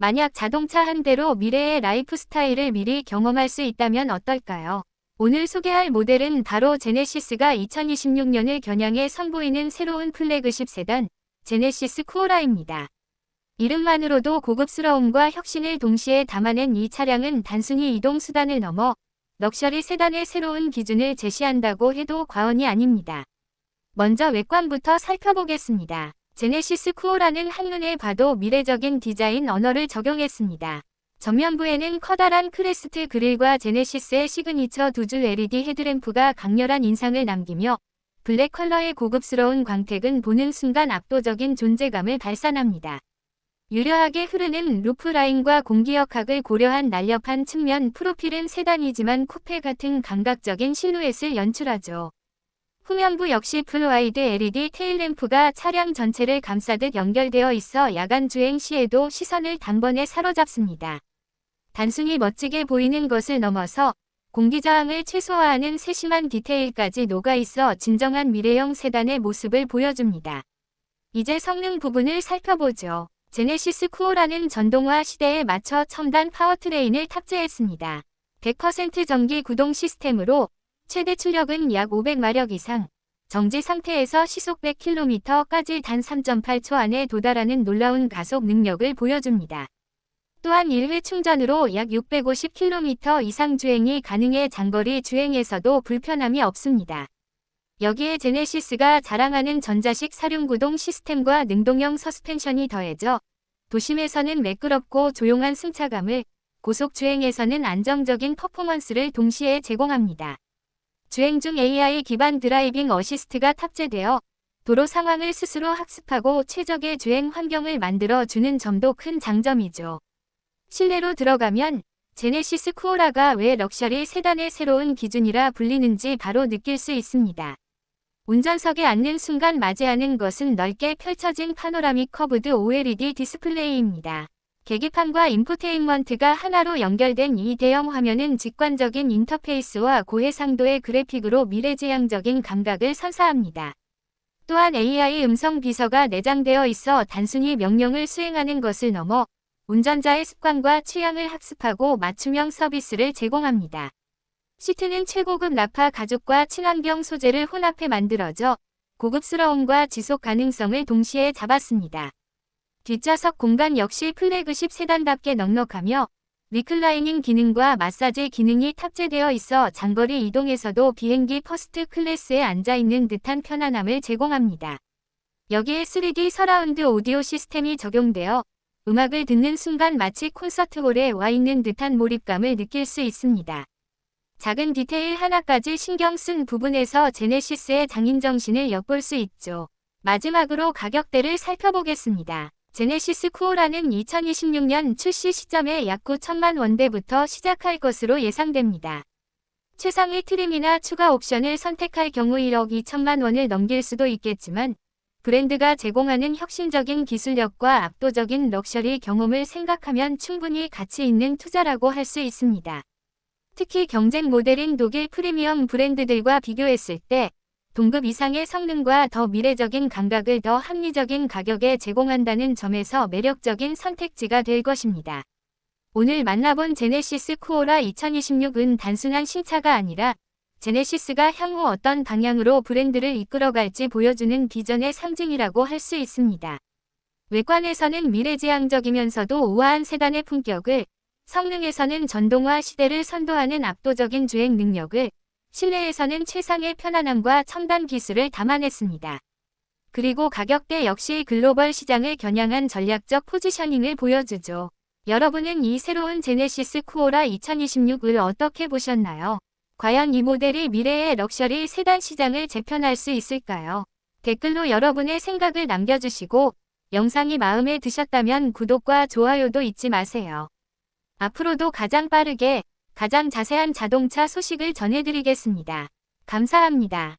만약 자동차 한 대로 미래의 라이프 스타일을 미리 경험할 수 있다면 어떨까요? 오늘 소개할 모델은 바로 제네시스가 2026년을 겨냥해 선보이는 새로운 플래그십 세단 제네시스 쿠오라입니다. 이름만으로도 고급스러움과 혁신을 동시에 담아낸 이 차량은 단순히 이동 수단을 넘어 럭셔리 세단의 새로운 기준을 제시한다고 해도 과언이 아닙니다. 먼저 외관부터 살펴보겠습니다. 제네시스 쿠오라는 한눈에 봐도 미래적인 디자인 언어를 적용했습니다. 전면부에는 커다란 크레스트 그릴과 제네시스의 시그니처 두 줄 LED 헤드램프가 강렬한 인상을 남기며 블랙 컬러의 고급스러운 광택은 보는 순간 압도적인 존재감을 발산합니다. 유려하게 흐르는 루프 라인과 공기역학을 고려한 날렵한 측면 프로필은 세단이지만 쿠페 같은 감각적인 실루엣을 연출하죠. 후면부 역시 풀와이드 LED 테일램프가 차량 전체를 감싸듯 연결되어 있어 야간 주행 시에도 시선을 단번에 사로잡습니다. 단순히 멋지게 보이는 것을 넘어서 공기저항을 최소화하는 세심한 디테일까지 녹아있어 진정한 미래형 세단의 모습을 보여줍니다. 이제 성능 부분을 살펴보죠. 제네시스 쿠오라는 전동화 시대에 맞춰 첨단 파워트레인을 탑재했습니다. 100% 전기 구동 시스템으로 최대 출력은 약 500마력 이상, 정지 상태에서 시속 100km까지 단 3.8초 안에 도달하는 놀라운 가속 능력을 보여줍니다. 또한 1회 충전으로 약 650km 이상 주행이 가능해 장거리 주행에서도 불편함이 없습니다. 여기에 제네시스가 자랑하는 전자식 사륜구동 시스템과 능동형 서스펜션이 더해져 도심에서는 매끄럽고 조용한 승차감을 고속 주행에서는 안정적인 퍼포먼스를 동시에 제공합니다. 주행 중 AI 기반 드라이빙 어시스트가 탑재되어 도로 상황을 스스로 학습하고 최적의 주행 환경을 만들어 주는 점도 큰 장점이죠. 실내로 들어가면 제네시스 쿠오라가 왜 럭셔리 세단의 새로운 기준이라 불리는지 바로 느낄 수 있습니다. 운전석에 앉는 순간 맞이하는 것은 넓게 펼쳐진 파노라믹 커브드 OLED 디스플레이입니다. 계기판과 인포테인먼트가 하나로 연결된 이 대형 화면은 직관적인 인터페이스와 고해상도의 그래픽으로 미래지향적인 감각을 선사합니다. 또한 AI 음성 비서가 내장되어 있어 단순히 명령을 수행하는 것을 넘어 운전자의 습관과 취향을 학습하고 맞춤형 서비스를 제공합니다. 시트는 최고급 나파 가죽과 친환경 소재를 혼합해 만들어져 고급스러움과 지속 가능성을 동시에 잡았습니다. 뒷좌석 공간 역시 플래그십 세단답게 넉넉하며 리클라이닝 기능과 마사지 기능이 탑재되어 있어 장거리 이동에서도 비행기 퍼스트 클래스에 앉아있는 듯한 편안함을 제공합니다. 여기에 3D 서라운드 오디오 시스템이 적용되어 음악을 듣는 순간 마치 콘서트홀에 와 있는 듯한 몰입감을 느낄 수 있습니다. 작은 디테일 하나까지 신경 쓴 부분에서 제네시스의 장인정신을 엿볼 수 있죠. 마지막으로 가격대를 살펴보겠습니다. 제네시스 쿠오라는 2026년 출시 시점에 약 9천만 원대부터 시작할 것으로 예상됩니다. 최상위 트림이나 추가 옵션을 선택할 경우 1억 2천만 원을 넘길 수도 있겠지만 브랜드가 제공하는 혁신적인 기술력과 압도적인 럭셔리 경험을 생각하면 충분히 가치 있는 투자라고 할 수 있습니다. 특히 경쟁 모델인 독일 프리미엄 브랜드들과 비교했을 때 동급 이상의 성능과 더 미래적인 감각을 더 합리적인 가격에 제공한다는 점에서 매력적인 선택지가 될 것입니다. 오늘 만나본 제네시스 쿠오라 2026은 단순한 신차가 아니라 제네시스가 향후 어떤 방향으로 브랜드를 이끌어갈지 보여주는 비전의 상징이라고 할 수 있습니다. 외관에서는 미래지향적이면서도 우아한 세단의 품격을 성능에서는 전동화 시대를 선도하는 압도적인 주행 능력을, 실내에서는 최상의 편안함과 첨단 기술을 담아냈습니다. 그리고 가격대 역시 글로벌 시장을 겨냥한 전략적 포지셔닝을 보여주죠. 여러분은 이 새로운 제네시스 쿠오라 2026을 어떻게 보셨나요? 과연 이 모델이 미래의 럭셔리 세단 시장을 재편할 수 있을까요? 댓글로 여러분의 생각을 남겨주시고 영상이 마음에 드셨다면 구독과 좋아요도 잊지 마세요. 앞으로도 가장 빠르게 가장 자세한 자동차 소식을 전해드리겠습니다. 감사합니다.